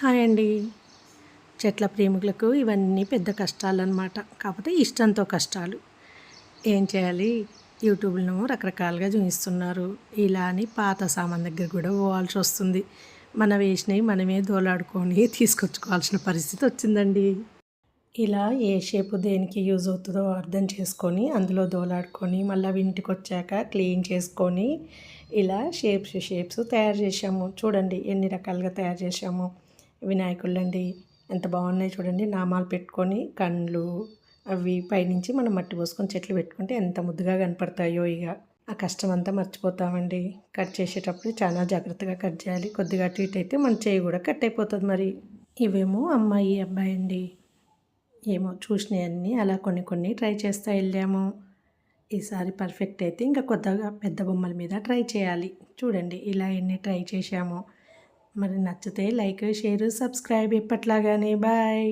Hi అండి. చెట్ల ప్రేమికులకు ఇవన్నీ పెద్ద కష్టాలు అనమాట కాకపోతే ఇష్టంతో కష్టాలు. ఏం చేయాలి? యూట్యూబ్లో రకరకాలుగా చూపిస్తున్నారు ఇలా అని పాత సామాన్ దగ్గర కూడా పోవాల్సి వస్తుంది. మన వేసినవి మనమే దోలాడుకొని తీసుకొచ్చుకోవాల్సిన పరిస్థితి వచ్చిందండి. ఇలా ఏ షేపు దేనికి యూజ్ అవుతుందో అర్థం చేసుకొని అందులో దోలాడుకొని మళ్ళీ ఇంటికి వచ్చాక క్లీన్ చేసుకొని ఇలా షేప్స్ షేప్స్ తయారు చేసాము చూడండి ఎన్ని రకాలుగా తయారు చేసాము వినాయకుళ్ళండి ఎంత బాగున్నాయి చూడండి. నామాలు పెట్టుకొని కండ్లు అవి పైనుంచి మనం మట్టి పోసుకొని చెట్లు పెట్టుకుంటే ఎంత ముద్దుగా కనపడతాయో ఇక. ఆ కష్టం అంతా మర్చిపోతామండి. కట్ చేసేటప్పుడు చాలా జాగ్రత్తగా కట్ చేయాలి. కొద్దిగా అటు ఇటు అయితే మన చేయి కూడా కట్ అయిపోతుంది మరి. ఇవేమో అమ్మాయి అబ్బాయి అండి. ఏమో చూసినవన్నీ అలా కొన్ని కొన్ని ట్రై చేస్తూ వెళ్ళాము. ఈసారి పర్ఫెక్ట్ అయితే ఇంకా కొత్తగా పెద్ద బొమ్మల మీద ట్రై చేయాలి. చూడండి ఇలా ఎన్ని ట్రై చేశాము. మరి నచ్చితే లైక్ షేర్ సబ్స్క్రైబ్ ఎప్పట్లాగానే బాయ్.